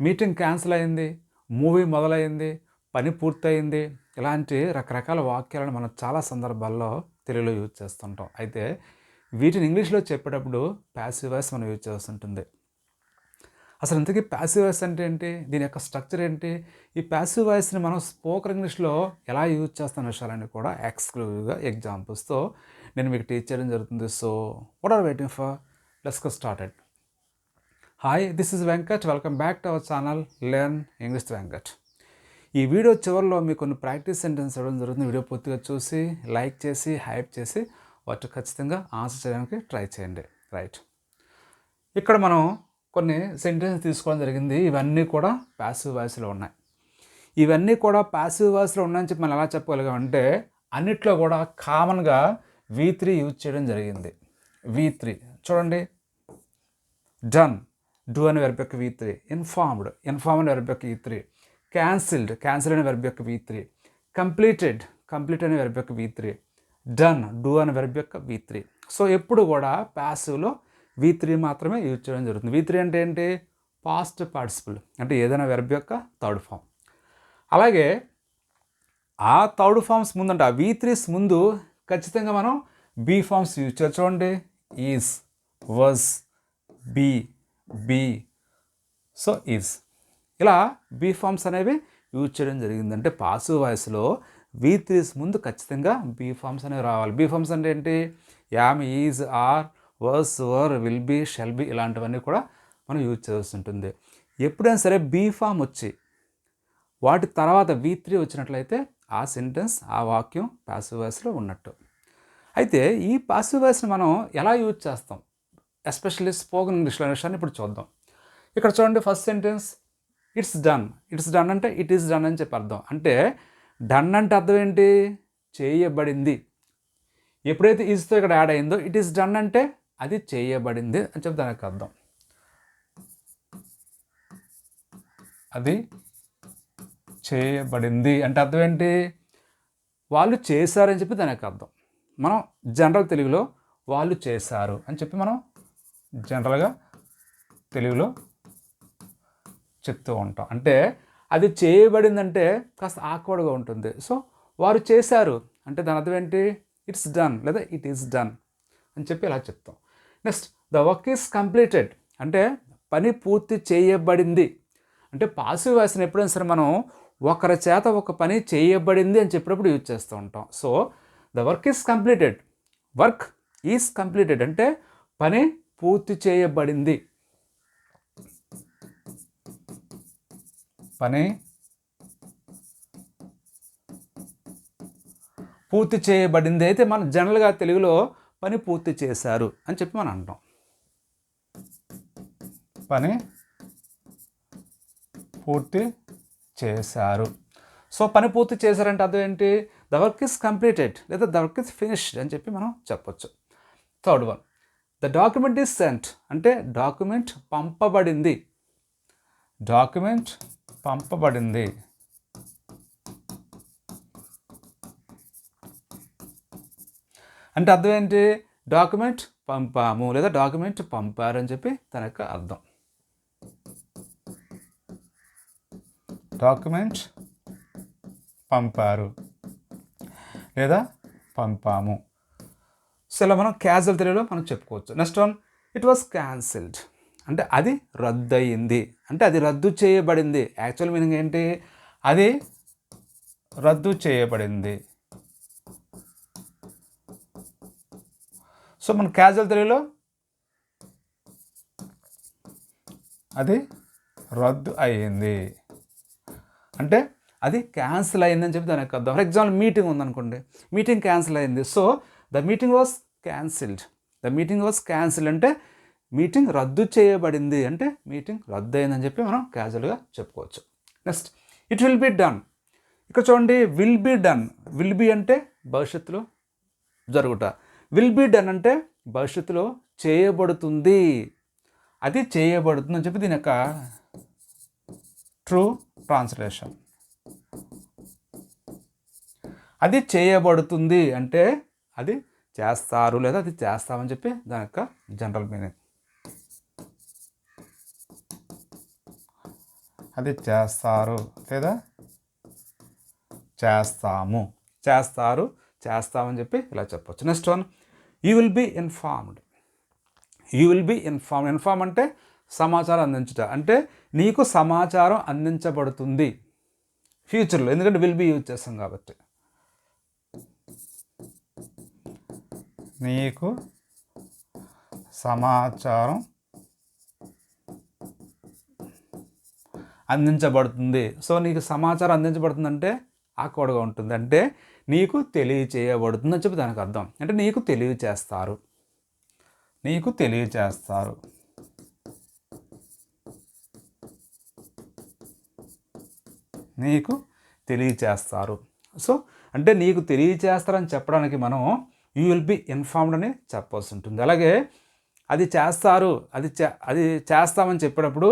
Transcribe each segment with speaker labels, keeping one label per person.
Speaker 1: Meeting cancel అయింది movie మొదలైంది పని పూర్తయింది ఇలాంటి రకరకాల వాక్యాలను మనం చాలా సందర్భాల్లో తెలుగులో యూజ్ చేస్తుంటాం. అయితే వీటిని ఇంగ్లీష్లో చెప్పేటప్పుడు ప్యాసివ్ వాయిస్ మనం యూజ్ చేస్తుంటుంది అసలు ఇంతకీ ప్యాసివ్ వాయిస్ అంటే ఏంటి? దీని యొక్క స్ట్రక్చర్ ఏంటి? ఈ ప్యాసివ్ వాయిస్ని మనం స్పోకర్ ఇంగ్లీష్లో ఎలా యూజ్ చేస్తున్న విషయాలన్నీ కూడా ఎక్స్క్లూజివ్గా ఎగ్జాంపుల్స్తో నేను మీకు టీచ్ చేయడం జరుగుతుంది. So what are waiting for let's go started hi this is Venkat welcome back to our channel learn English Venkat ఈ వీడియో చివరిలో మీకు కొన్ని ప్రాక్టీస్ సెంటెన్స్ ఇవ్వడం జరుగుతుంది. వీడియో పూర్తిగా చూసి లైక్ చేసి హైప్ చేసి వాటి ఖచ్చితంగా ఆన్సర్ చేయడానికి ట్రై చేయండి. రైట్ ఇక్కడ మనం కొన్ని సెంటెన్స్ తీసుకోవడం జరిగింది. ఇవన్నీ కూడా ప్యాసివ్ వాయిస్లో ఉన్నాయి. ఇవన్నీ కూడా ప్యాసివ్ వాయిస్లో ఉన్నాయని చెప్పి మనం ఎలా చెప్పగలిగామంటే అన్నిట్లో కూడా కామన్గా వీ త్రీ యూజ్ చేయడం జరిగింది. వి త్రీ చూడండి. డన్ డూ అనే వెర్బ్ యొక్క వి త్రీ ఇన్ఫార్మ్డ్ ఇన్ఫార్మ్ అనే వెర్బ్ యొక్క వి త్రీ క్యాన్సిల్డ్ క్యాన్సిల్ అనే వెర్బ్ యొక్క వి త్రీ కంప్లీటెడ్ కంప్లీట్ అనే వెర్బ్ యొక్క వి త్రీ డన్ డూ అనే వెర్బ్ యొక్క వి త్రీ సో ఎప్పుడు కూడా ప్యాసివ్లో వి త్రీ మాత్రమే యూజ్ చేయడం జరుగుతుంది వి త్రీ అంటే ఏంటి పాస్ట్ పార్టిసిపుల్ అంటే ఏదైనా వెర్బ్ యొక్క థర్డ్ ఫామ్ అలాగే ఆ థర్డ్ ఫామ్స్ ముందంటే ఆ వి త్రీస్ ముందు ఖచ్చితంగా మనం బీ ఫామ్స్ యూజ్ చేయాలి చూడండి is was be be so is ఇలా బీ ఫామ్స్ అనేవి యూజ్ చేయడం జరిగింది అంటే పాసివ్ వాయిస్లో వి త్రీస్ ముందు ఖచ్చితంగా బీ ఫామ్స్ అనేవి రావాలి. బీ ఫామ్స్ అంటే ఏంటి? Am is are was were will be shall be ఇలాంటివన్నీ కూడా మనం యూజ్ చేయాల్సి ఉంటుంది. ఎప్పుడైనా సరే బీ ఫామ్ వచ్చి వాటి తర్వాత వి త్రీ వచ్చినట్లయితే ఆ సెంటెన్స్ ఆ వాక్యం పాసివ్ వాయిస్లో ఉన్నట్టు. అయితే ఈ పాసివ్ వాయిస్ని మనం ఎలా యూజ్ చేస్తాం? ఎస్పెషల్లీ స్పోకన్ ఇంగ్లీష్లో అనే విషయాన్ని ఇప్పుడు చూద్దాం. ఇక్కడ చూడండి first sentence it's done. It's done అంటే ఇట్ ఈస్ డన్ అని చెప్పి అర్థం. అంటే డన్ అంటే అర్థం ఏంటి? చేయబడింది. ఎప్పుడైతే ఈజ్తో ఇక్కడ యాడ్ అయిందో ఇట్ ఈస్ డన్ అంటే అది చేయబడింది అని చెప్పి దానికి అర్థం. అది చేయబడింది అంటే అర్థం ఏంటి? వాళ్ళు చేశారని చెప్పి దానికి అర్థం. మనం జనరల్ తెలుగులో వాళ్ళు చేశారు అని చెప్పి మనం జనరల్గా తెలుగులో చెప్తూ ఉంటాం. అంటే అది చేయబడిందంటే కాస్త ఆక్వర్డ్గా ఉంటుంది. సో వారు చేశారు. అంటే దాని అర్థం ఏంటి? ఇట్స్ డన్ లేదా ఇట్ ఈస్ డన్ అని చెప్పి ఇలా చెప్తాం. Next the work is completed అంటే పని పూర్తి చేయబడింది. అంటే పాసివ్ వాయిస్ని ఎప్పుడైనా సరే మనం ఒకరి చేత ఒక పని చేయబడింది అని చెప్పినప్పుడు యూజ్ చేస్తూ ఉంటాం. So the work is completed work is completed అంటే పని పూర్తి చేయబడింది. పని. పూర్తి చేయబడింది. అయితే మన జనరల్గా తెలుగులో పని పూర్తి చేశారు అని చెప్పి మనం అంటాం. పని పూర్తి చేశారు. సో పని పూర్తి చేశారంటే అదేంటి ద వర్క్ ఇస్ కంప్లీటెడ్ లేదా ద వర్క్ ఇస్ ఫినిష్డ్ అని చెప్పి మనం చెప్పొచ్చు. Third one the document is sent అంటే డాక్యుమెంట్ పంపబడింది. డాక్యుమెంట్ పంపబడింది. అంటే అర్థం ఏంటి? డాక్యుమెంట్ పంపాము లేదా డాక్యుమెంట్ పంపారు అని చెప్పి తన యొక్క అర్థం. డాక్యుమెంట్ పంపారు లేదా పంపాము. సో ఇలా మనం క్యాజువల్ తెలుగులో మనం చెప్పుకోవచ్చు. Next one it was cancelled అంటే అది రద్దు అంటే అది రద్దు చేయబడింది. యాక్చువల్ మీనింగ్ ఏంటి? అది రద్దు చేయబడింది. సో మన క్యాజువల్ తెలుగులో అది రద్దు అయ్యింది. అంటే అది క్యాన్సిల్ అయిందని చెప్పి దాని యొక్క ఫర్ ఎగ్జాంపుల్ మీటింగ్ ఉందనుకోండి. మీటింగ్ క్యాన్సిల్ అయింది so the meeting was cancelled the meeting was cancel అంటే మీటింగ్ రద్దు చేయబడింది అంటే మీటింగ్ రద్దు అయిందని చెప్పి మనం క్యాజువల్గా చెప్పుకోవచ్చు. Next it will be done ఇక్కడ చూడండి will be done will be అంటే భవిష్యత్తులో జరుగుట. విల్ బి డన్ అంటే భవిష్యత్తులో చేయబడుతుంది. అది చేయబడుతుంది అని చెప్పి దీని యొక్క ట్రూ ట్రాన్స్లేషన్ అది చేయబడుతుంది అంటే అది చేస్తారు లేదా అది చేస్తామని చెప్పి దాని యొక్క జనరల్ మీనింగ్ అది చేస్తారు లేదా చేస్తాము. చేస్తారు చేస్తామని చెప్పి ఇలా చెప్పొచ్చు. Next one you will be informed you will be inform inform అంటే సమాచారం అందించుట. అంటే నీకు సమాచారం అందించబడుతుంది. ఫ్యూచర్లో ఎందుకంటే విల్ బీ యూజ్ చేస్తాం కాబట్టి. నీకు సమాచారం అందించబడుతుంది. సో నీకు సమాచారం అందించబడుతుందంటే ఆక్వర్డ్గా ఉంటుంది. అంటే నీకు తెలియచేయబడుతుంది అని చెప్పి దానికి అర్థం. అంటే నీకు తెలియచేస్తారు. నీకు తెలియచేస్తారు. నీకు తెలియచేస్తారు. సో అంటే నీకు తెలియచేస్తారని చెప్పడానికి మనం యూ విల్ బి ఇన్ఫార్మ్డ్ అని చెప్పాల్సి ఉంటుంది. అలాగే అది చేస్తారు అది చే అది చేస్తామని చెప్పినప్పుడు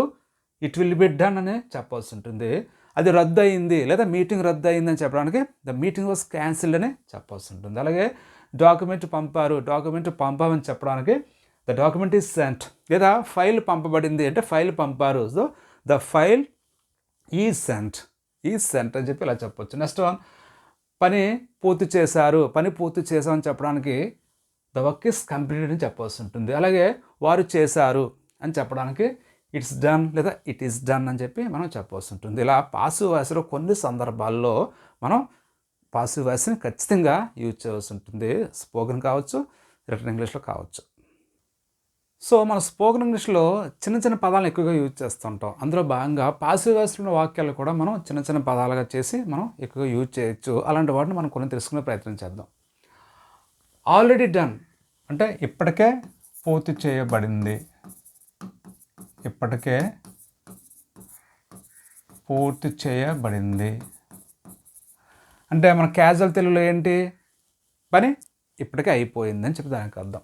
Speaker 1: ఇట్ విల్ బి డన్ అని చెప్పాల్సి ఉంటుంది. అది రద్దు అయింది లేదా మీటింగ్ రద్దు అయింది అని చెప్పడానికి ద మీటింగ్ వాస్ క్యాన్సిల్డ్ అని చెప్పాల్సి ఉంటుంది. అలాగే డాక్యుమెంట్ పంపారు డాక్యుమెంట్ పంపామని చెప్పడానికి ద డాక్యుమెంట్ ఈజ్ సెంట్ లేదా ఫైల్ పంపబడింది అంటే ఫైల్ పంపారు. So the file is sent is sent అని చెప్పి ఇలా చెప్పొచ్చు. నెక్స్ట్ వన్ పని పూర్తి చేశారు పని పూర్తి చేశామని చెప్పడానికి ద వర్క్ ఇస్ కంప్లీటెడ్ అని చెప్పాల్సి ఉంటుంది. అలాగే వారు చేశారు అని చెప్పడానికి ఇట్స్ డన్ లేదా ఇట్ ఈస్ డన్ అని చెప్పి మనం చెప్పాల్సి ఉంటుంది. ఇలా పాసివ్ వాయిస్లో కొన్ని సందర్భాల్లో మనం పాసివ్ వాయిస్ని ఖచ్చితంగా యూజ్ చేయాల్సి ఉంటుంది. స్పోకెన్ కావచ్చు రిటర్న్ ఇంగ్లీష్లో కావచ్చు. సో మన స్పోకెన్ ఇంగ్లీష్లో చిన్న చిన్న పదాలను ఎక్కువగా యూజ్ చేస్తుంటాం. అందులో భాగంగా పాసివ్ వాయిస్లో వాక్యాలు కూడా మనం చిన్న చిన్న పదాలుగా చేసి మనం ఎక్కువగా యూజ్ చేయొచ్చు. అలాంటి వాటిని మనం కొన్ని తెలుసుకునే ప్రయత్నం చేద్దాం. ఆల్రెడీ డన్ అంటే ఇప్పటికే పూర్తి చేయబడింది. ఇప్పటికే పూర్తి చేయబడింది. అంటే మన క్యాజువల్ తెలుగులో ఏంటి? పని ఇప్పటికే అయిపోయింది అని చెప్పి దానికి అర్థం.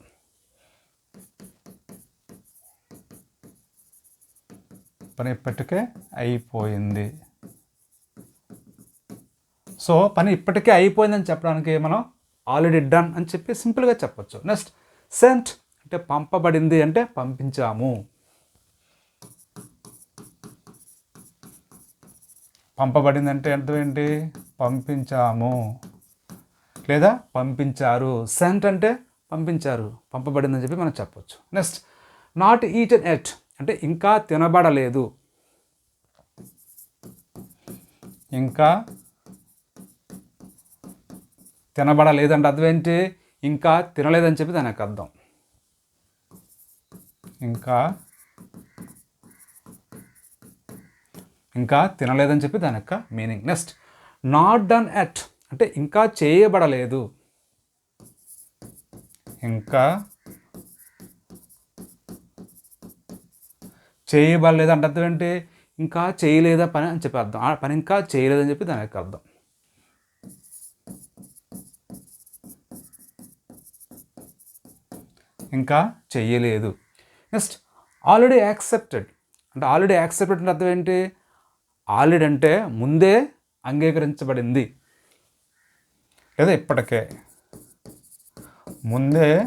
Speaker 1: పని ఇప్పటికే అయిపోయింది. సో పని ఇప్పటికే అయిపోయిందని చెప్పడానికి మనం ఆల్రెడీ డన్ అని చెప్పి సింపుల్గా చెప్పొచ్చు. నెక్స్ట్ సెంట్ అంటే పంపబడింది అంటే పంపించాము. పంపబడింది అంటే అర్థం ఏంటి పంపించాము. లేదా పంపించారు. సెంట్ అంటే పంపించారు. పంపబడిందని చెప్పి మనం చెప్పొచ్చు. నెక్స్ట్ నాట్ ఈటెన్ ఎట్ అంటే ఇంకా తినబడలేదు. ఇంకా తినబడలేదంటే అర్థం ఏంటి? ఇంకా తినలేదని చెప్పి దానికి అర్థం. ఇంకా ఇంకా తినలేదని చెప్పి దాని యొక్క meaning. Next not done yet అంటే ఇంకా చేయబడలేదు. ఇంకా చేయబడలేదు అంటే అర్థం ఏంటి ఇంకా చేయలేదా పని అని చెప్పి అర్థం. ఆ పని ఇంకా చేయలేదని చెప్పి దాని యొక్క అర్థం. ఇంకా చెయ్యలేదు. నెక్స్ట్ ఆల్రెడీ యాక్సెప్టెడ్ అంటే ఆల్రెడీ యాక్సెప్టెడ్ అంటే అర్థం ఏంటి? ఆల్రెడీ అంటే ముందే అంగీకరించబడింది. లేదా ఇప్పటికే. ముందే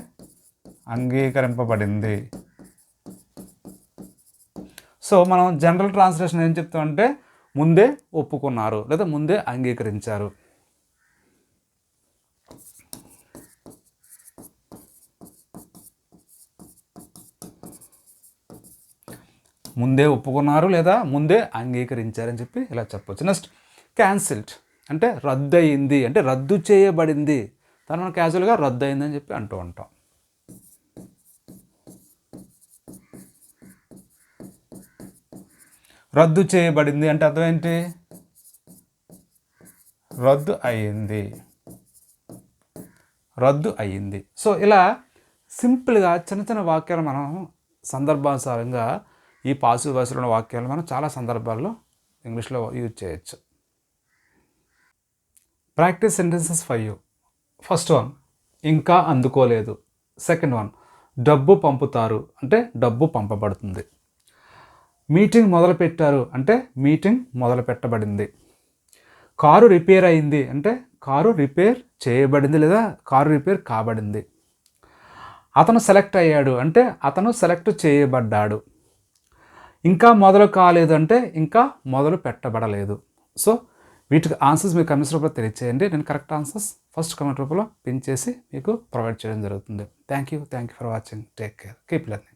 Speaker 1: అంగీకరింపబడింది. సో మనం జనరల్ ట్రాన్స్లేషన్ ఏం చెప్తామంటే ముందే ఒప్పుకున్నారు లేదా ముందే అంగీకరించారు. ముందే ఒప్పుకున్నారు లేదా ముందే అంగీకరించారని చెప్పి ఇలా చెప్పొచ్చు. నెక్స్ట్ క్యాన్సిల్డ్ అంటే రద్దు అయింది అంటే రద్దు చేయబడింది. దాని మనం క్యాజువల్గా రద్దు అయిందని చెప్పి అంటూ ఉంటాం. రద్దు చేయబడింది అంటే అర్థం ఏంటి? రద్దు అయింది. రద్దు అయింది. సో ఇలా సింపుల్గా చిన్న చిన్న వాక్యాలు మనం సందర్భానుసారంగా ఈ పాసివ్ భాషలో ఉన్న వాక్యాలు మనం చాలా సందర్భాల్లో ఇంగ్లీష్లో యూజ్ చేయొచ్చు. Practice sentences five first one ఇంకా అందుకోలేదు. సెకండ్ వన్ డబ్బు పంపుతారు. అంటే డబ్బు పంపబడుతుంది. మీటింగ్ మొదలుపెట్టారు అంటే మీటింగ్ మొదలు పెట్టబడింది కారు రిపేర్ అయింది అంటే కారు రిపేర్ చేయబడింది లేదా కారు రిపేర్ కాబడింది. అతను సెలెక్ట్ అయ్యాడు అంటే అతను సెలెక్ట్ చేయబడ్డాడు. ఇంకా మొదలు కాలేదంటే ఇంకా మొదలు పెట్టబడలేదు. సో వీటికి ఆన్సర్స్ మీకు కమెంట్స్ రూపంలో తెలియచేయండి. నేను కరెక్ట్ ఆన్సర్స్ ఫస్ట్ కమెంట్ రూపంలో పిన్ చేసి మీకు ప్రొవైడ్ చేయడం జరుగుతుంది. Thank you thank you for watching take care keep learning